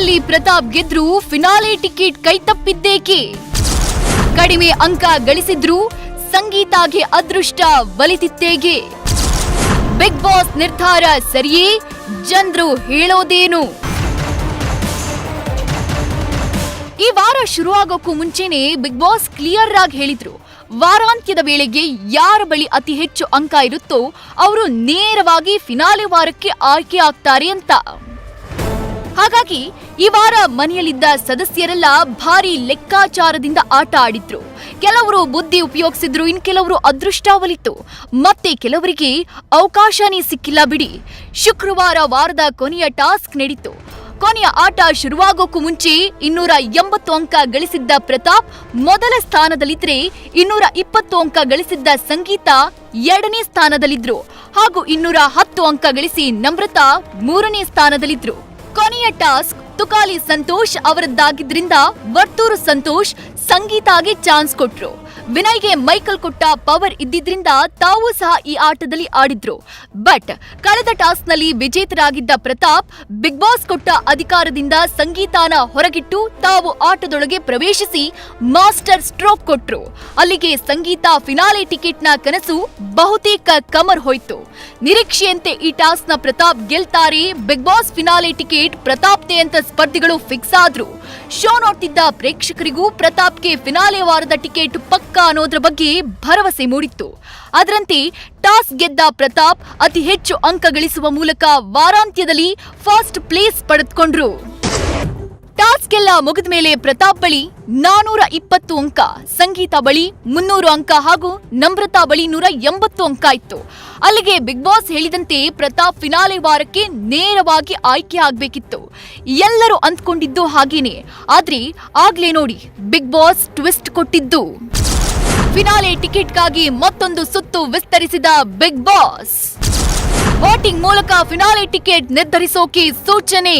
ಪ್ರತಾಪ್ ಗೆದ್ರು finale ticket ಕೈತಪ್ಪಿದ್ದೇಕೆ? ಕಡಿಮೆ ಅಂಕ ಗಳಿಸಿದ್ರು ಸಂಗೀತಾಗೆ ಅದೃಷ್ಟ ಒಲಿತಿತ್ತೇಗೆ ಬಿಗ್ ಬಾಸ್ ನಿರ್ಧಾರ ಸರಿಯೇ? ಜನರು ಹೇಳೋದೇನು? ಈ ವಾರ ಶುರುವಾಗೋಕ್ಕೂ ಮುಂಚೆನೆ ಬಿಗ್ ಬಾಸ್ ಕ್ಲಿಯರ್ ಆಗಿ ಹೇಳಿದ್ರು. ವಾರಾಂತ್ಯದ ವೇಳೆಗೆ ಯಾರ ಬಳಿ ಅತಿ ಹೆಚ್ಚು ಅಂಕ ಇರುತ್ತೋ, ಅವರು ನೇರವಾಗಿ ಫಿನಾಲೆ ವಾರಕ್ಕೆ ಆಯ್ಕೆ ಆಗ್ತಾರೆ ಅಂತ. ಹಾಗಾಗಿ ಈ ವಾರ ಮನೆಯಲ್ಲಿದ್ದ ಸದಸ್ಯರೆಲ್ಲ ಭಾರಿ ಲೆಕ್ಕಾಚಾರದಿಂದ ಆಟ ಆಡಿದ್ರು. ಕೆಲವರು ಬುದ್ಧಿ ಉಪಯೋಗಿಸಿದ್ರು, ಇನ್ ಕೆಲವರು ಅದೃಷ್ಟ ಒಲಿತು ಮತ್ತೆ ಕೆಲವರಿಗೆ ಅವಕಾಶನೇ ಸಿಕ್ಕಿಲ್ಲ ಬಿಡಿ. ಶುಕ್ರವಾರ ವಾರದ ಕೊನೆಯ ಟಾಸ್ಕ್ ನಡೀತು. ಕೊನೆಯ ಆಟ ಶುರುವಾಗೋಕ್ಕೂ ಮುಂಚೆ ಇನ್ನೂರ ಎಂಬತ್ತು ಅಂಕ ಗಳಿಸಿದ್ದ ಪ್ರತಾಪ್ ಮೊದಲ ಸ್ಥಾನದಲ್ಲಿದ್ರೆ ಇನ್ನೂರ ಇಪ್ಪತ್ತು ಅಂಕ ಗಳಿಸಿದ್ದ ಸಂಗೀತ ಎರಡನೇ ಸ್ಥಾನದಲ್ಲಿದ್ರು ಹಾಗೂ ಇನ್ನೂರ ಹತ್ತು ಅಂಕ ಗಳಿಸಿ ನಮ್ರತಾ ಮೂರನೇ ಸ್ಥಾನದಲ್ಲಿದ್ರು. ಕೊನೆಯ ಟಾಸ್ಕ್ ತುಕಾಲಿ ಸಂತೋಷ್ ಅವರದ್ದಾಗಿದ್ರಿಂದ ವರ್ತೂರು ಸಂತೋಷ್ ಸಂಗೀತಾಗೆ ಚಾನ್ಸ್ ಕೊಟ್ರು. ವಿನಯ್ಗೆ ಮೈಕಲ್ ಕೊಟ್ಟ ಪವರ್ ಇದ್ದಿದ್ರಿಂದ ತಾವು ಸಹ ಈ ಆಟದಲ್ಲಿ ಆಡಿದ್ರು. ಬಟ್ ಕಳೆದ ಟಾಸ್ಕ್ನಲ್ಲಿ ವಿಜೇತರಾಗಿದ್ದ ಪ್ರತಾಪ್, ಬಿಗ್ ಬಾಸ್ ಕೊಟ್ಟ ಅಧಿಕಾರದಿಂದ ಸಂಗೀತಾನ ಹೊರಗಿಟ್ಟು ತಾವು ಆಟದೊಳಗೆ ಪ್ರವೇಶಿಸಿ ಮಾಸ್ಟರ್ ಸ್ಟ್ರೋಕ್ ಕೊಟ್ರು. ಅಲ್ಲಿಗೆ ಸಂಗೀತ ಫಿನಾಲೆ ಟಿಕೆಟ್ನ ಕನಸು ಬಹುತೇಕ ಕಮರ್ ಹೋಯ್ತು. ನಿರೀಕ್ಷೆಯಂತೆ ಈ ಟಾಸ್ಕ್ನ ಪ್ರತಾಪ್ ಗೆಲ್ತಾರೆ. ಬಿಗ್ ಬಾಸ್ ಫಿನಾಲೆ ಟಿಕೆಟ್ ಪ್ರತಾಪ್ತೆ ಅಂತ ಸ್ಪರ್ಧಿಗಳು ಫಿಕ್ಸ್ ಆದ್ರು. ಶೋ ನೋಡ್ತಿದ್ದ ಪ್ರೇಕ್ಷಕರಿಗೂ ಪ್ರತಾಪ್ಗೆ ಫಿನಾಲೆ ವಾರದ ಟಿಕೆಟ್ ಪಕ್ಕ ಅನ್ನೋದ್ರ ಬಗ್ಗೆ ಭರವಸೆ ಮೂಡಿತ್ತು. ಅದರಂತೆ ಟಾಸ್ ಗೆದ್ದ ಪ್ರತಾಪ್ ಅತಿ ಹೆಚ್ಚು ಅಂಕ ಗಳಿಸುವ ಮೂಲಕ ವಾರಾಂತ್ಯದಲ್ಲಿ ಫಸ್ಟ್ ಪ್ಲೇಸ್ ಪಡೆದುಕೊಂಡ್ರು. ಟಾಸ್ ಗೆಲ್ಲ ಮುಗಿದ ಮೇಲೆ ಪ್ರತಾಪ್ ಬಳಿ ನಾನೂರ ಇಪ್ಪತ್ತು ಅಂಕ, ಸಂಗೀತ ಬಳಿ ಮುನ್ನೂರು ಅಂಕ ಹಾಗೂ ನಮ್ರತಾ ಬಳಿ ನೂರ ಎಂಬತ್ತು ಅಂಕ ಇತ್ತು. ಅಲ್ಲಿಗೆ ಬಿಗ್ ಬಾಸ್ ಹೇಳಿದಂತೆ ಪ್ರತಾಪ್ ಫಿನಾಲೆ ವಾರಕ್ಕೆ ನೇರವಾಗಿ ಆಯ್ಕೆ ಆಗಬೇಕಿತ್ತು. ಎಲ್ಲರೂ ಅಂದ್ಕೊಂಡಿದ್ದು ಹಾಗೇನೆ. ಆದ್ರೆ ಆಗ್ಲೇ ನೋಡಿ, ಬಿಗ್ ಬಾಸ್ ಟ್ವಿಸ್ಟ್ ಕೊಟ್ಟಿದ್ದು. ಫಿನಾಲೆ ಟಿಕೆಟ್ಗಾಗಿ ಮತ್ತೊಂದು ಸುತ್ತು ವಿಸ್ತರಿಸಿದ ಬಿಗ್ ಬಾಸ್ ವೋಟಿಂಗ್ ಮೂಲಕ ಫಿನಾಲೆ ಟಿಕೆಟ್ ನಿರ್ಧರಿಸೋಕೆ ಸೂಚನೆ.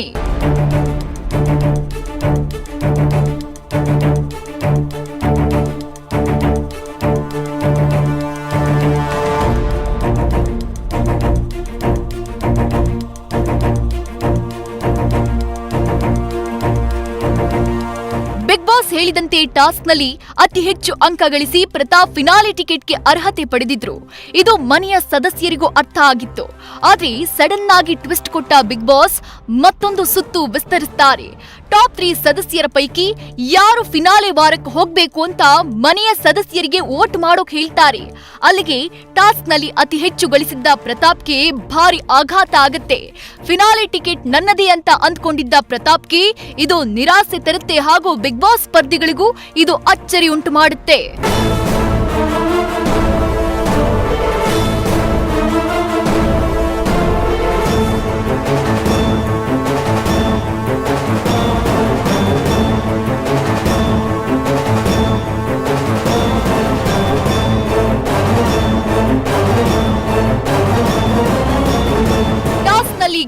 ಹೇಳಿದಂತೆ ಟಾಸ್ಕ್ನಲ್ಲಿ ಅತಿ ಹೆಚ್ಚು ಅಂಕ ಗಳಿಸಿ ಪ್ರತಾಪ್ ಫಿನಾಲೆ ಟಿಕೆಟ್ಗೆ ಅರ್ಹತೆ ಪಡೆದಿದ್ರು. ಇದು ಮನೆಯ ಸದಸ್ಯರಿಗೂ ಅರ್ಥ ಆಗಿತ್ತು. ಆದ್ರೆ ಸಡನ್ ಆಗಿ ಟ್ವಿಸ್ಟ್ ಕೊಟ್ಟ ಬಿಗ್ ಬಾಸ್ ಮತ್ತೊಂದು ಸುತ್ತು ವಿಸ್ತರಿಸ್ತಾರೆ. ಟಾಪ್ ತ್ರೀ ಸದಸ್ಯರ ಪೈಕಿ ಯಾರು ಫಿನಾಲೆ ವಾರಕ್ಕೆ ಹೋಗ್ಬೇಕು ಅಂತ ಮನೆಯ ಸದಸ್ಯರಿಗೆ ವೋಟ್ ಮಾಡೋಕ್ ಹೇಳ್ತಾರೆ. ಅಲ್ಲಿಗೆ ಟಾಸ್ಕ್ನಲ್ಲಿ ಅತಿ ಹೆಚ್ಚು ಗಳಿಸಿದ್ದ ಪ್ರತಾಪ್ಗೆ ಭಾರಿ ಆಘಾತ ಆಗುತ್ತೆ. ಫಿನಾಲೆ ಟಿಕೆಟ್ ನನ್ನದೇ ಅಂತ ಅಂದ್ಕೊಂಡಿದ್ದ ಪ್ರತಾಪ್ಗೆ ಇದು ನಿರಾಸೆ ತರುತ್ತೆ ಹಾಗೂ ಬಿಗ್ ಬಾಸ್ ಸ್ಪರ್ಧಿಗಳಿಗೂ ಇದು ಅಚ್ಚರಿ ಉಂಟು ಮಾಡುತ್ತೆ.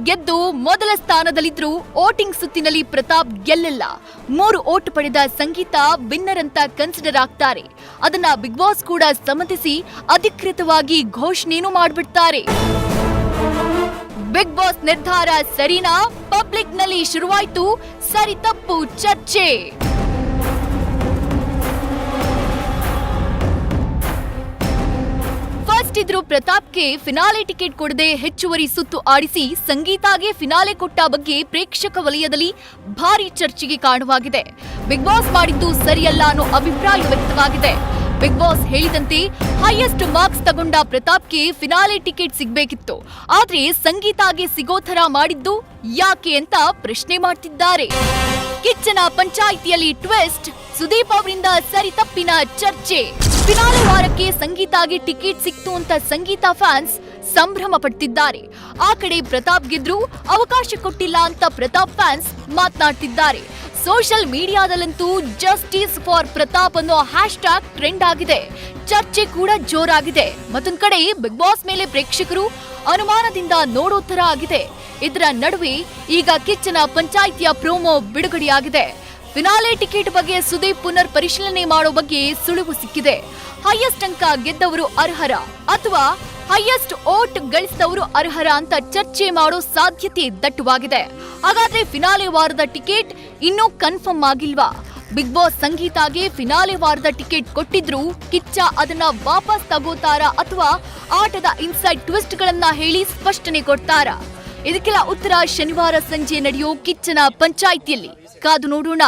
ಗೆದ್ದು ಮೊದಲ ಸ್ಥಾನದಲ್ಲಿದ್ದರೂ ವೋಟಿಂಗ್ ಸುತ್ತಿನಲ್ಲಿ ಪ್ರತಾಪ್ ಗೆಲ್ಲಲ್ಲ. ಮೂರು ಓಟ್ ಪಡೆದ ಸಂಗೀತ ವಿನ್ನರ್ ಅಂತ ಕನ್ಸಿಡರ್ ಆಗ್ತಾರೆ. ಅದನ್ನ ಬಿಗ್ ಬಾಸ್ ಕೂಡ ಸಮ್ಮತಿಸಿ ಅಧಿಕೃತವಾಗಿ ಘೋಷಣೆನೂ ಮಾಡಿಬಿಡ್ತಾರೆ. ಬಿಗ್ ಬಾಸ್ ನಿರ್ಧಾರ ಸರಿನಾ? ಪಬ್ಲಿಕ್ನಲ್ಲಿ ಶುರುವಾಯ್ತು. ಸರಿ ತಪ್ಪು ಚರ್ಚೆ. ಫಸ್ಟ್ ಇದ್ರು ಪ್ರತಾಪ್ಗೆ ಫಿನಾಲೆ ಟಿಕೆಟ್ ಕೊಡದೆ ಹೆಚ್ಚುವರಿ ಸುತ್ತು ಆಡಿಸಿ ಸಂಗೀತಾಗೆ ಫಿನಾಲೆ ಕೊಟ್ಟ ಬಗ್ಗೆ ಪ್ರೇಕ್ಷಕ ವಲಯದಲ್ಲಿ ಭಾರಿ ಚರ್ಚೆಗೆ ಕಾರಣವಾಗಿದೆ. ಬಿಗ್ ಬಾಸ್ ಮಾಡಿದ್ದು ಸರಿಯಲ್ಲ ಅನ್ನೋ ಅಭಿಪ್ರಾಯ ವ್ಯಕ್ತವಾಗಿದೆ. ಬಿಗ್ ಬಾಸ್ ಹೇಳಿದಂತೆ ಹೈಯೆಸ್ಟ್ ಮಾರ್ಕ್ಸ್ ತಗೊಂಡ ಪ್ರತಾಪ್ಗೆ ಫಿನಾಲೆ ಟಿಕೆಟ್ ಸಿಗಬೇಕಿತ್ತು. ಆದ್ರೆ ಸಂಗೀತಾಗೆ ಸಿಗೋ ಥರ ಮಾಡಿದ್ದು ಯಾಕೆ ಅಂತ ಪ್ರಶ್ನೆ ಮಾಡ್ತಿದ್ದಾರೆ. ಕಿಚ್ಚನ ಪಂಚಾಯಿತಿಯಲ್ಲಿ ಟ್ವಿಸ್ಟ್. ಸುದೀಪ್ ಅವರಿಂದ ಸರಿ ತಪ್ಪಿನ ಚರ್ಚೆ. ಫಿನಾಲೆ ವಾರಕ್ಕೆ ಸಂಗೀತಾಗೆ ಟಿಕೆಟ್ ಸಿಕ್ತು ಅಂತ ಸಂಗೀತ ಫ್ಯಾನ್ಸ್ ಸಂಭ್ರಮ ಪಡ್ತಿದ್ದಾರೆ. ಆ ಕಡೆ ಪ್ರತಾಪ್ ಗೆದ್ರು, ಅವಕಾಶ ಕೊಟ್ಟಿಲ್ಲ ಅಂತ ಪ್ರತಾಪ್ ಫ್ಯಾನ್ಸ್ ಮಾತನಾಡ್ತಿದ್ದಾರೆ. ಸೋಷಿಯಲ್ ಮೀಡಿಯಾದಲ್ಲಂತೂ ಜಸ್ಟಿಸ್ ಫಾರ್ ಪ್ರತಾಪ್ ಅನ್ನೋ ಹ್ಯಾಶ್ ಟ್ಯಾಗ್ ಟ್ರೆಂಡ್ ಆಗಿದೆ. ಚರ್ಚೆ ಕೂಡ ಜೋರಾಗಿದೆ. ಮತ್ತೊಂದ್ ಕಡೆ ಬಿಗ್ ಬಾಸ್ ಮೇಲೆ ಪ್ರೇಕ್ಷಕರು ಅನುಮಾನದಿಂದ ನೋಡೋ ತರ ಆಗಿದೆ. ಇದರ ನಡುವೆ ಈಗ ಕಿಚ್ಚನ ಪಂಚಾಯಿತಿಯ ಪ್ರೋಮೋ ಬಿಡುಗಡೆಯಾಗಿದೆ. ಫಿನಾಲೆ ಟಿಕೆಟ್ ಬಗ್ಗೆ ಸುದೀಪ್ ಪುನರ್ ಪರಿಶೀಲನೆ ಮಾಡೋ ಬಗ್ಗೆ ಸುಳಿವು ಸಿಕ್ಕಿದೆ. ಹೈಯೆಸ್ಟ್ ಅಂಕ ಗೆದ್ದವರು ಅರ್ಹರ ಅಥವಾ ಹೈಯೆಸ್ಟ್ ಓಟ್ ಗಳಿಸಿದವರು ಅರ್ಹರ ಅಂತ ಚರ್ಚೆ ಮಾಡೋ ಸಾಧ್ಯತೆ ದಟ್ಟವಾಗಿದೆ. ಹಾಗಾದ್ರೆ ಫಿನಾಲೆ ವಾರದ ಟಿಕೆಟ್ ಇನ್ನೂ ಕನ್ಫರ್ಮ್ ಆಗಿಲ್ವಾ? ಬಿಗ್ ಬಾಸ್ ಸಂಗೀತಾಗೆ ಫಿನಾಲೆ ವಾರದ ಟಿಕೆಟ್ ಕೊಟ್ಟಿದ್ರು ಕಿಚ್ಚ ಅದನ್ನ ವಾಪಸ್ ತಗೋತಾರ ಅಥವಾ ಆಟದ ಇನ್ಸೈಡ್ ಟ್ವಿಸ್ಟ್ ಗಳನ್ನ ಹೇಳಿ ಸ್ಪಷ್ಟನೆ ಕೊಡ್ತಾರಾ? ಇದಕ್ಕೆಲ್ಲ ಉತ್ತರ ಶನಿವಾರ ಸಂಜೆ ನಡೆಯೋ ಕಿಚ್ಚನ ಪಂಚಾಯಿತಿಯಲ್ಲಿ. ಕಾದು ನೋಡೋಣ.